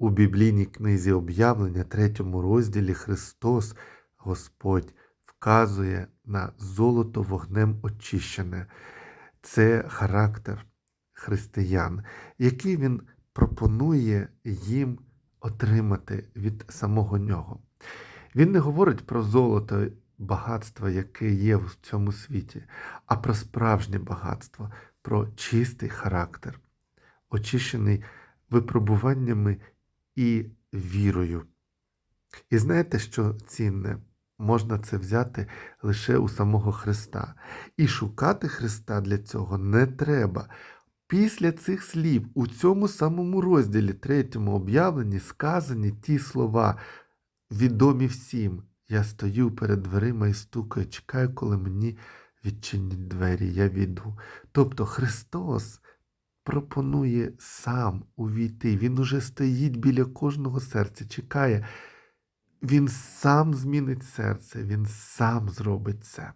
У біблійній книзі об'явлення, третьому розділі Христос, Господь, вказує на золото вогнем очищене. Це характер християн, який він пропонує їм отримати від самого нього. Він не говорить про золото, багатство, яке є в цьому світі, а про справжнє багатство, про чистий характер, очищений випробуваннями і вірою. І знаєте, що цінне? Можна це взяти лише у самого Христа. І шукати Христа для цього не треба. Після цих слів у цьому самому розділі, третьому об'явленні, сказані ті слова, відомі всім. Я стою перед дверима і стукаю, чекаю, коли мені відчинять двері, я війду. Тобто Христос пропонує сам увійти. Він уже стоїть біля кожного серця, чекає. Він сам змінить серце, він сам зробить це.